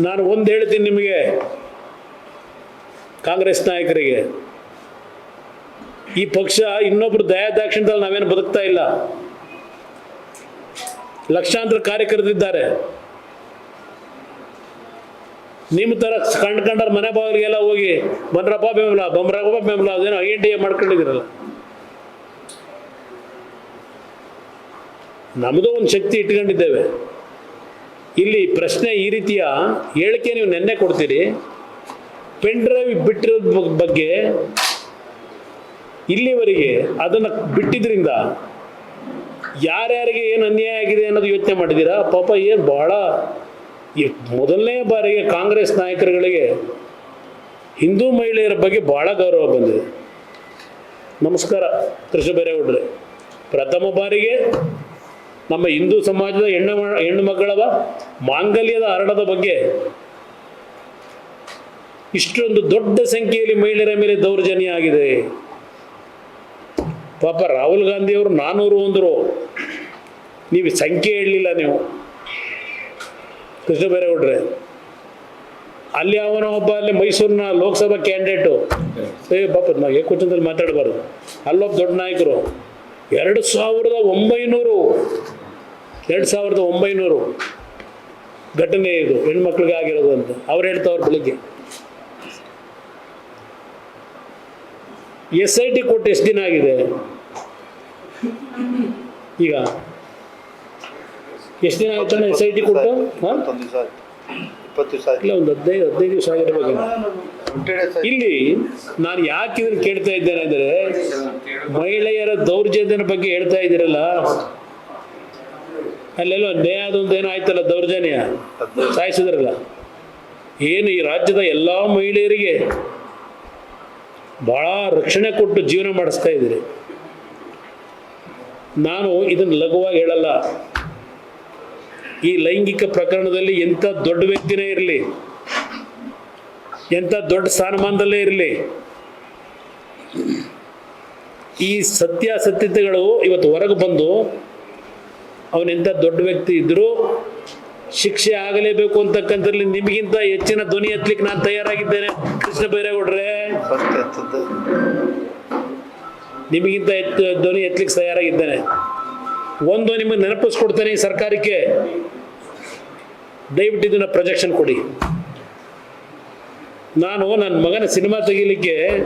ನಾನು ಒಂದು ಹೇಳ್ತೀನಿ ನಿಮಗೆ. ಕಾಂಗ್ರೆಸ್ ನಾಯಕರಿಗೆ. ಈ ಪಕ್ಷ ಇನ್ನೊಬ್ರು ದಯಾದಾಕ್ಷಿಣ್ಯದಲ್ಲಿ ನಾವೇನು ಬದುಕ್ತಾ ಇಲ್ಲ. ಲಕ್ಷಾಂತರ ಕಾರ್ಯಕರ್ತರಿದ್ದಾರೆ. ನಿಮ್ಮ ಥರ ಕಂಡು ಕಂಡರ ಮನೆ ಬಾಗಿಲಿಗೆಲ್ಲ ಹೋಗಿ ಬಂದ್ರಪ್ಪ ಬೆಂಬಲ ಬಂಬ್ರಪ್ಪ ಬೆಂಬಲ, ಅದೇನೋ ಐ ಎನ್ ಡಿ ಎ ಮಾಡ್ಕೊಂಡಿದ್ದೀರಲ್ಲ. ನಮ್ಮದು ಒಂದು ಶಕ್ತಿ ಇಟ್ಕೊಂಡಿದ್ದೇವೆ. ಇಲ್ಲಿ ಪ್ರಶ್ನೆ ಈ ರೀತಿಯ ಹೇಳಿಕೆ ನೀವು ನೆನ್ನೆ ಕೊಡ್ತೀರಿ. ಪೆನ್ ಡ್ರೈವ್ ಬಿಟ್ಟಿರೋದ್ ಬಗ್- ಬಗ್ಗೆ ಇಲ್ಲಿವರೆಗೆ ಅದನ್ನು ಬಿಟ್ಟಿದ್ರಿಂದ ಯಾರ್ಯಾರಿಗೆ ಏನು ಅನ್ಯಾಯ ಆಗಿದೆ ಅನ್ನೋದು ಯೋಚನೆ ಮಾಡಿದ್ದೀರಾ? ಪಾಪ ಏನು ಬಹಳ ಮೊದಲನೇ ಬಾರಿಗೆ ಕಾಂಗ್ರೆಸ್ ನಾಯಕರುಗಳಿಗೆ ಹಿಂದೂ ಮಹಿಳೆಯರ ಬಗ್ಗೆ ಬಹಳ ಗೌರವ ಬಂದಿದೆ. ನಮಸ್ಕಾರ ಕೃಷ್ಣ ಬೈರೇಗೌಡ್ರೆ ಪ್ರಥಮ ಬಾರಿಗೆ ನಮ್ಮ ಹಿಂದೂ ಸಮಾಜದ ಹೆಣ್ಣು ಹೆಣ್ಣು ಮಕ್ಕಳವ ಮಾಂಗಲ್ಯದ ಹರಣದ ಬಗ್ಗೆ ಇಷ್ಟೊಂದು ದೊಡ್ಡ ಸಂಖ್ಯೆಯಲ್ಲಿ ಮಹಿಳೆಯರ ಮೇಲೆ ದೌರ್ಜನ್ಯ ಆಗಿದೆ. ಪಾಪ ರಾಹುಲ್ ಗಾಂಧಿಯವರು ನಾನೂರು ಅಂದರು ನೀವು ಸಂಖ್ಯೆ ಹೇಳಲಿಲ್ಲ ನೀವು. ಕೃಷ್ಣ ಬೈರೇಗೌಡ್ರೆ, ಅಲ್ಲಿ ಅವನ ಒಬ್ಬ, ಅಲ್ಲಿ ಮೈಸೂರಿನ ಲೋಕಸಭಾ ಕ್ಯಾಂಡಿಡೇಟು. ಏ, ಪಾಪ, ನಾವು ಏಕವಚನದಲ್ಲಿ ಮಾತಾಡಬಾರ್ದು. ಅಲ್ಲೊಬ್ಬ ದೊಡ್ಡ ನಾಯಕರು. ಎರಡು ಸಾವಿರದ ಒಂಬೈನೂರು. ಎರಡು ಸಾವಿರದ ಒಂಬೈನೂರು. ಘಟನೆ ಇದು ಹೆಣ್ಮಕ್ಳಿಗೆ ಆಗಿರೋದು ಅಂತ. ಅವ್ರು ಹೇಳ್ತಾವ್ರು ಬೆಳಿಗ್ಗೆ. ಎಸ್ ಐ ಟಿ ಕೊಟ್ಟು ಎಷ್ಟು ದಿನ ಆಗಿದೆ? ಈಗ? ಎಷ್ಟು ದಿನ ಆಯ್ತಾನೆ ಎಸ್ ಐ ಟಿ ಕೊಟ್ಟು? ಹಾಂ? ಇಲ್ಲ ಒಂದು ಹದಿನೈದು ಹದಿನೈದು ದಿವಸ ಆಗಿರ್ಬೇಕು ಇಲ್ಲಿ ನಾನು ಯಾಕೆ ಇದನ್ನು ಕೇಳ್ತಾ ಇದ್ದೇನೆ ಅಂದ್ರೆ ಮಹಿಳೆಯರ ದೌರ್ಜನ್ಯದ ಬಗ್ಗೆ ಹೇಳ್ತಾ ಇದ್ದೀರಲ್ಲ? ಅಲ್ಲೆಲ್ಲೋ ನ್ಯಾಯ ಅದೊಂದು ಏನೋ ಆಯ್ತಲ್ಲ ದೌರ್ಜನ್ಯ? ಸಾಯಿಸಿದ್ರಲ್ಲ? ಏನು ಈ ರಾಜ್ಯದ ಎಲ್ಲ ಮಹಿಳೆಯರಿಗೆ ಭಾಳ ರಕ್ಷಣೆ ಕೊಟ್ಟು ಜೀವನ ಮಾಡಿಸ್ತಾ ಇದ್ದೀರಿ. ನಾನು ಇದನ್ನು ಲಘುವಾಗಿ ಹೇಳಲ್ಲ. ಈ ಲೈಂಗಿಕ ಪ್ರಕರಣದಲ್ಲಿ ಎಂಥ ದೊಡ್ಡ ವ್ಯಕ್ತಿನೇ ಇರಲಿ. ಎಂಥ ದೊಡ್ಡ ಸ್ಥಾನಮಾನದಲ್ಲೇ ಇರಲಿ. ಈ ಸತ್ಯಾಸತ್ಯತೆಗಳು ಇವತ್ತು ಹೊರಗೆ ಬಂದು ಅವನೆಂಥ ದೊಡ್ಡ ವ್ಯಕ್ತಿ ಇದ್ದರೂ ಶಿಕ್ಷೆ ಆಗಲೇಬೇಕು ಅಂತಕ್ಕಂಥದ್ರಲ್ಲಿ ನಿಮಗಿಂತ ಹೆಚ್ಚಿನ ಧ್ವನಿ ಎತ್ತಲಿಕ್ಕೆ ನಾನು ತಯಾರಾಗಿದ್ದೇನೆ. ಕೃಷ್ಣ ಬೈರೇಗೌಡ್ರೆ. ನಿಮಗಿಂತ ಹೆಚ್ಚು ಧ್ವನಿ ಎತ್ತಲಿಕ್ಕೆ ತಯಾರಾಗಿದ್ದೇನೆ. ಒಂದು ನಿಮಗೆ ನೆನಪಿಸ್ಕೊಡ್ತೇನೆ ಈ ಸರ್ಕಾರಕ್ಕೆ. ದಯವಿಟ್ಟು ಇದನ್ನ ಪ್ರೊಜೆಕ್ಷನ್ ಕೊಡಿ. ನಾನು ನನ್ನ ಮಗನ ಸಿನಿಮಾ ತೆಗಿಲಿಕ್ಕೆ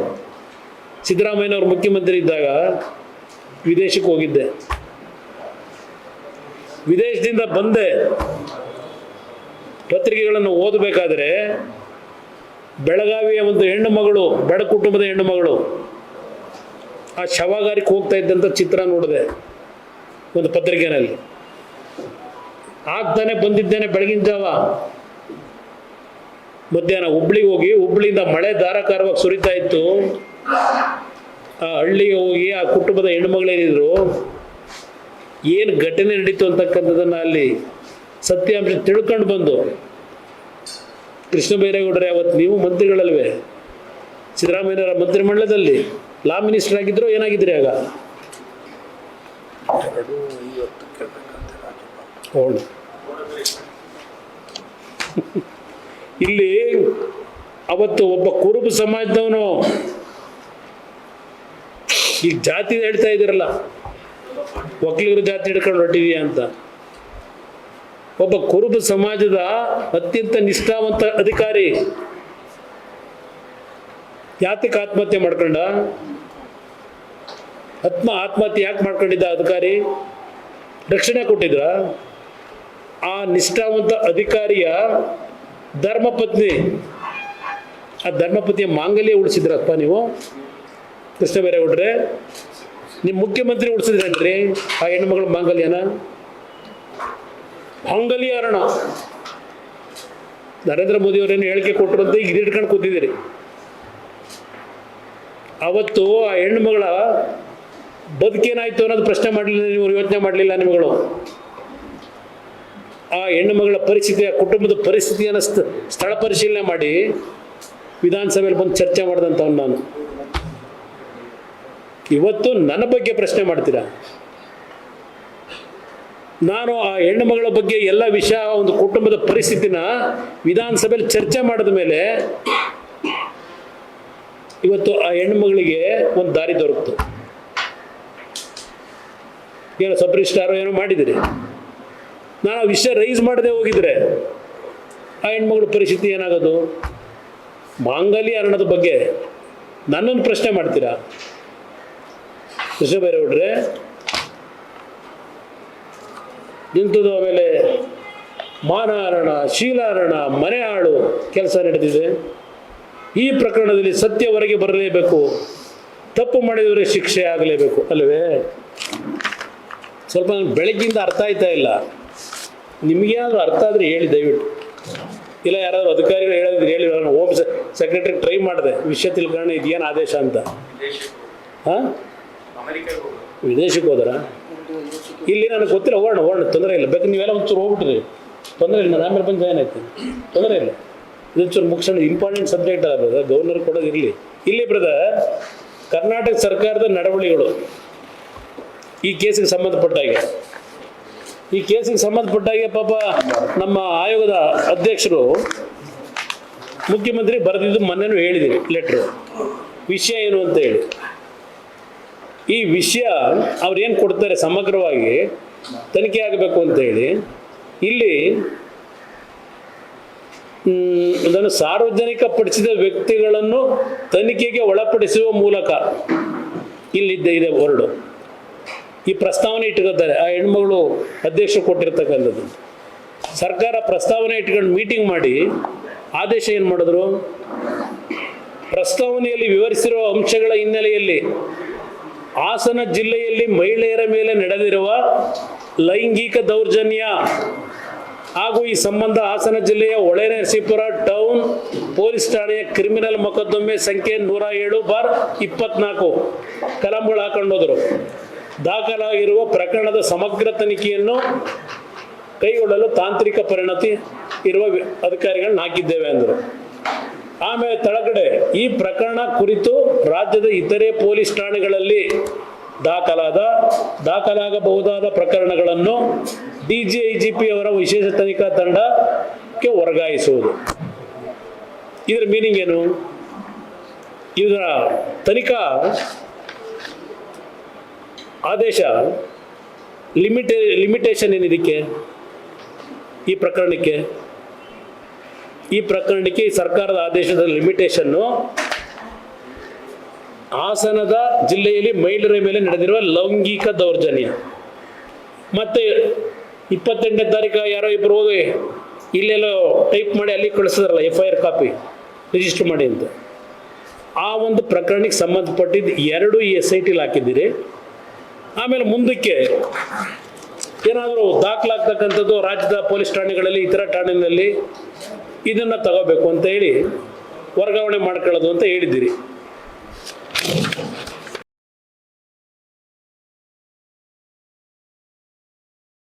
ಸಿದ್ದರಾಮಯ್ಯನವರು ಮುಖ್ಯಮಂತ್ರಿ ಇದ್ದಾಗ ವಿದೇಶಕ್ಕೆ ಹೋಗಿದ್ದೆ. ವಿದೇಶದಿಂದ ಬಂದೆ. ಪತ್ರಿಕೆಗಳನ್ನು ಓದಬೇಕಾದ್ರೆ ಬೆಳಗಾವಿಯ ಒಂದು ಹೆಣ್ಣು ಮಗಳು, ಬಡ ಕುಟುಂಬದ ಹೆಣ್ಣು ಮಗಳು, ಆ ಶವಗಾರಿಕೆ ಹೋಗ್ತಾ ಇದ್ದಂಥ ಚಿತ್ರ ನೋಡಿದೆ ಒಂದು ಪತ್ರಿಕೆನಲ್ಲಿ. ಆಗ್ತಾನೆ ಬಂದಿದ್ದೇನೆ ಬೆಳಗಿನ ಜಾವ. ಮಧ್ಯಾಹ್ನ ಹುಬ್ಳಿಗೆ ಹೋಗಿ ಹುಬ್ಳಿಯಿಂದ ಮಳೆ ಧಾರಾಕಾರವಾಗಿ ಸುರಿತಾ ಇತ್ತು. ಆ ಹಳ್ಳಿಗೆ ಹೋಗಿ ಆ ಕುಟುಂಬದ ಹೆಣ್ಮಗಳೇನಿದ್ರು ಏನು ಘಟನೆ ನಡೀತು ಅಂತಕ್ಕಂಥದ್ದನ್ನು ಅಲ್ಲಿ ಸತ್ಯಾಂಶ ತಿಳ್ಕೊಂಡು ಬಂದು ಕೃಷ್ಣ ಬೈರೇಗೌಡರೇ ಅವತ್ತು ನೀವು ಮಂತ್ರಿಗಳಲ್ವೇ? ಸಿದ್ದರಾಮಯ್ಯನವರ ಮಂತ್ರಿಮಂಡಲದಲ್ಲಿ ಲಾ ಮಿನಿಸ್ಟರ್ ಆಗಿದ್ರು ಏನಾಗಿದ್ರಿ ಆಗ? ಹೋಳು ಇಲ್ಲಿ ಅವತ್ತು ಒಬ್ಬ ಕುರುಬ ಸಮಾಜದವನು ಈ ಜಾತಿ ಹೇಳ್ತಾ ಇದ್ದೀರಲ್ಲ ಒಕ್ಕಲಿಗರ ಜಾತಿ ಹಿಡ್ಕೊಂಡು ಹೊರಟಿದೆಯಾ ಅಂತ. ಒಬ್ಬ ಕುರುಬ ಸಮಾಜದ ಅತ್ಯಂತ ನಿಷ್ಠಾವಂತ ಅಧಿಕಾರಿ. ಯಾತಕ್ಕೆ ಆತ್ಮಹತ್ಯೆ ಮಾಡ್ಕೊಂಡ? ಆತ್ಮ ಆತ್ಮಹತ್ಯೆ ಯಾಕೆ ಮಾಡ್ಕೊಂಡಿದ್ದ ಅಧಿಕಾರಿ? ರಕ್ಷಣೆ ಕೊಟ್ಟಿದ್ರ? ಆ ನಿಷ್ಠಾವಂತ ಅಧಿಕಾರಿಯ ಧರ್ಮಪತ್ನಿ. ಆ ಧರ್ಮಪತಿಯ ಮಾಂಗಲ್ಯ ಉಳಿಸಿದ್ರಪ್ಪ ನೀವು. ಕೃಷ್ಣ ಬೈರೇಗೌಡ್ರೆ ನಿಮ್ಮ ಮುಖ್ಯಮಂತ್ರಿ ಉಳಿಸಿದ್ರೇನ್ರಿ ಆ ಹೆಣ್ಣುಮಗಳ ಮಾಂಗಲ್ಯನ? ಮಾಂಗಲ್ಯ ಅರಣ. ನರೇಂದ್ರ ಮೋದಿ ಅವರೇನು ಹೇಳಿಕೆ ಕೊಟ್ಟರು ಅಂತ ಈಗ ಹಿಡ್ಕೊಂಡು ಕೂತಿದ್ದೀರಿ. ಅವತ್ತು ಆ ಹೆಣ್ಣುಮಗಳ ಬದುಕೇನಾಯ್ತು ಅನ್ನೋದು ಪ್ರಶ್ನೆ ಮಾಡಲಿಲ್ಲ, ನೀವು ಯೋಚನೆ ಮಾಡಲಿಲ್ಲ ನಿಮ್ಮಗಳು ಆ ಹೆಣ್ಣು ಮಗಳ ಪರಿಸ್ಥಿತಿ, ಆ ಕುಟುಂಬದ ಪರಿಸ್ಥಿತಿಯನ್ನು ಸ್ಥ- ಸ್ಥಳ ಪರಿಶೀಲನೆ ಮಾಡಿ ವಿಧಾನಸಭೆಯಲ್ಲಿ ಬಂದು ಚರ್ಚೆ ಮಾಡಿದಂಥವ್ ನಾನು. ಇವತ್ತು ನನ್ನ ಬಗ್ಗೆ ಪ್ರಶ್ನೆ ಮಾಡ್ತೀರಾ? ನಾನು ಆ ಹೆಣ್ಣು ಮಗಳ ಬಗ್ಗೆ ಎಲ್ಲ ವಿಷಯ ಒಂದು ಕುಟುಂಬದ ಪರಿಸ್ಥಿತಿನ ವಿಧಾನಸಭೆಯಲ್ಲಿ ಚರ್ಚೆ ಮಾಡಿದ ಮೇಲೆ ಇವತ್ತು ಆ ಹೆಣ್ಣು ಮಗಳಿಗೆ ಒಂದು ದಾರಿ ದೊರಕಿತು. ಏನೋ ಸಬ್ ಏನೋ ಮಾಡಿದಿರಿ. ನಾನು ಆ ವಿಷಯ ರೈಸ್ ಮಾಡದೆ ಹೋಗಿದ್ರೆ ಆ ಹೆಣ್ಮಗಳ ಪರಿಸ್ಥಿತಿ ಏನಾಗೋದು? ಮಾಂಗಲ್ಯ ಅರಣದ ಬಗ್ಗೆ ನನ್ನನ್ನು ಪ್ರಶ್ನೆ ಮಾಡ್ತೀರಾ? ಕೃಷ್ಣ ಬೈರೇಗೌಡ್ರೆ ನಿಂತದ್ದು ಆಮೇಲೆ ಮಾನಹರಣ ಶೀಲಾರಣ ಮನೆ ಹಾಳು ಕೆಲಸ ನಡೆದಿದೆ. ಈ ಪ್ರಕರಣದಲ್ಲಿ ಸತ್ಯ ಹೊರಗೆ ಬರಲೇಬೇಕು. ತಪ್ಪು ಮಾಡಿದವರಿಗೆ ಶಿಕ್ಷೆ ಆಗಲೇಬೇಕು ಅಲ್ವೇ? ಸ್ವಲ್ಪ ನಾನು ಬೆಳಗ್ಗಿಂದ ಅರ್ಥ ಆಯ್ತಾ ಇಲ್ಲ. ನಿಮಗೇನಾದ್ರೂ ಅರ್ಥ ಆದರೆ ಹೇಳಿ ದಯವಿಟ್ಟು. ಇಲ್ಲ ಯಾರಾದರೂ ಅಧಿಕಾರಿಗಳು ಹೇಳಿದ್ರೆ ಹೇಳಿ ನಾನು ಹೋಮ್ ಸೆಕ್ರೆಟರಿ ಟ್ರೈ ಮಾಡಿದೆ. ವಿಷಯ ತಿಳ್ಕೊಂಡು ಇದೇನು ಆದೇಶ ಅಂತ. ಹಾಂ? ವಿದೇಶಕ್ಕೆ ಹೋದ್ರ? ಇಲ್ಲಿ ನನಗೆ ಗೊತ್ತಿಲ್ಲ ಹೋಗೋಣ ಹೋಗೋಣ ತೊಂದರೆ ಇಲ್ಲ. ಬೇಕು ನೀವೆಲ್ಲ ಒಂಚೂರು ಹೋಗ್ಬಿಟ್ರಿ. ತೊಂದರೆ ಇಲ್ಲ ನಾನು ಆಮೇಲೆ ಬಂದು ಜಾಯ್ನ್ ಆಯ್ತೀನಿ ತೊಂದರೆ ಇಲ್ಲ. ಇದೊಂಚೂರು ಮುಗಿಸೋಣ ಇಂಪಾರ್ಟೆಂಟ್ ಸಬ್ಜೆಕ್ಟ್ ಅಲ್ಲ ಬ್ರದರ್ ಗವರ್ನರ್ ಕೊಡೋದು ಇರಲಿ. ಇಲ್ಲಿ ಬ್ರದರ್ ಕರ್ನಾಟಕ ಸರ್ಕಾರದ ನಡವಳಿಗಳು ಈ ಕೇಸಿಗೆ ಸಂಬಂಧಪಟ್ಟಾಗೆ ಈ ಕೇಸಿಗೆ ಸಂಬಂಧಪಟ್ಟಾಗೆ ಪಾಪ ನಮ್ಮ ಆಯೋಗದ ಅಧ್ಯಕ್ಷರು ಮುಖ್ಯಮಂತ್ರಿ ಬರೆದಿದ್ದು ಮೊನ್ನೆನೂ ಹೇಳಿದ್ದೀನಿ ಲೆಟ್ರು ವಿಷಯ ಏನು ಅಂತ ಹೇಳಿ. ಈ ವಿಷಯ ಅವ್ರು ಏನು ಕೊಡ್ತಾರೆ ಸಮಗ್ರವಾಗಿ ತನಿಖೆ ಆಗಬೇಕು ಅಂತ ಹೇಳಿ, ಇಲ್ಲಿ ಇದನ್ನು ಸಾರ್ವಜನಿಕ ಪಡಿಸಿದ ವ್ಯಕ್ತಿಗಳನ್ನು ತನಿಖೆಗೆ ಒಳಪಡಿಸುವ ಮೂಲಕ ಇಲ್ಲಿದ್ದ ಇದೆ ಹೊರಡು ಈ ಪ್ರಸ್ತಾವನೆ ಇಟ್ಕೊತಾರೆ ಆ ಹೆಣ್ಮಗಳು ಅಧ್ಯಕ್ಷರು ಕೊಟ್ಟಿರ್ತಕ್ಕಂಥದ್ದು. ಸರ್ಕಾರ ಪ್ರಸ್ತಾವನೆ ಇಟ್ಕೊಂಡು ಮೀಟಿಂಗ್ ಮಾಡಿ ಆದೇಶ ಏನು ಮಾಡಿದ್ರು? ಪ್ರಸ್ತಾವನೆಯಲ್ಲಿ ವಿವರಿಸಿರುವ ಅಂಶಗಳ ಹಿನ್ನೆಲೆಯಲ್ಲಿ ಹಾಸನ ಜಿಲ್ಲೆಯಲ್ಲಿ ಮಹಿಳೆಯರ ಮೇಲೆ ನಡೆದಿರುವ ಲೈಂಗಿಕ ದೌರ್ಜನ್ಯ ಹಾಗೂ ಈ ಸಂಬಂಧ ಹಾಸನ ಜಿಲ್ಲೆಯ ಹೊಳೆನರಸೀಪುರ ಟೌನ್ ಪೊಲೀಸ್ ಠಾಣೆಯ ಕ್ರಿಮಿನಲ್ ಮೊಕದ್ದಮೆ ಸಂಖ್ಯೆ ನೂರ ಏಳು ಬಾರ್ ಇಪ್ಪತ್ನಾಲ್ಕು ಕಲಂಗಳು ಹಾಕೊಂಡೋದ್ರು. ದಾಖಲಾಗಿರುವ ಪ್ರಕರಣದ ಸಮಗ್ರ ತನಿಖೆಯನ್ನು ಕೈಗೊಳ್ಳಲು ತಾಂತ್ರಿಕ ಪರಿಣತಿ ಇರುವ ಅಧಿಕಾರಿಗಳನ್ನು ಹಾಕಿದ್ದೇವೆ ಅಂದರು. ಆಮೇಲೆ ತಳಗಡೆ ಈ ಪ್ರಕರಣ ಕುರಿತು ರಾಜ್ಯದ ಇತರೆ ಪೊಲೀಸ್ ಠಾಣೆಗಳಲ್ಲಿ ದಾಖಲಾದ, ದಾಖಲಾಗಬಹುದಾದ ಪ್ರಕರಣಗಳನ್ನು D G I G P ಅವರ ವಿಶೇಷ ತನಿಖಾ ತಂಡಕ್ಕೆ ವರ್ಗಾಯಿಸುವುದು. ಇದರ ಮೀನಿಂಗ್ ಏನು? ಇದರ ತನಿಖಾ ಆದೇಶ ಲಿಮಿಟೇ ಲಿಮಿಟೇಷನ್ ಏನಿದಕ್ಕೆ? ಈ ಪ್ರಕರಣಕ್ಕೆ? ಈ ಪ್ರಕರಣಕ್ಕೆ ಈ ಸರ್ಕಾರದ ಆದೇಶದ ಲಿಮಿಟೇಷನ್ನು ಹಾಸನದ ಜಿಲ್ಲೆಯಲ್ಲಿ ಮಹಿಳೆಯರ ಮೇಲೆ ನಡೆದಿರುವ ಲೌಂಗಿಕ ದೌರ್ಜನ್ಯ. ಮತ್ತೆ ಇಪ್ಪತ್ತೆಂಟನೇ ತಾರೀಕು ಯಾರೋ ಇಬ್ಬರು ಹೋಗಿ ಇಲ್ಲೆಲ್ಲೋ ಟೈಪ್ ಮಾಡಿ ಅಲ್ಲಿ ಕಳಿಸಿದ್ರಲ್ಲ F I R copy register ಮಾಡಿ ಅಂತ. ಆ ಒಂದು ಪ್ರಕರಣಕ್ಕೆ ಸಂಬಂಧಪಟ್ಟಿದ್ದು ಎರಡು ಎಸ್ ಐ ಟಿಲಿ ಹಾಕಿದ್ದೀರಿ. ಆಮೇಲೆ ಮುಂದಕ್ಕೆ ಏನಾದರೂ ದಾಖಲಾಗ್ತಕ್ಕಂಥದ್ದು ರಾಜ್ಯದ ಪೊಲೀಸ್ ಠಾಣೆಗಳಲ್ಲಿ, ಇತರ ಠಾಣೆಗಳಲ್ಲಿ ಇದನ್ನು ತಗೋಬೇಕು ಅಂತ ಹೇಳಿ ವರ್ಗಾವಣೆ ಮಾಡ್ಕೊಳ್ಳೋದು ಅಂತ ಹೇಳಿದ್ದೀರಿ.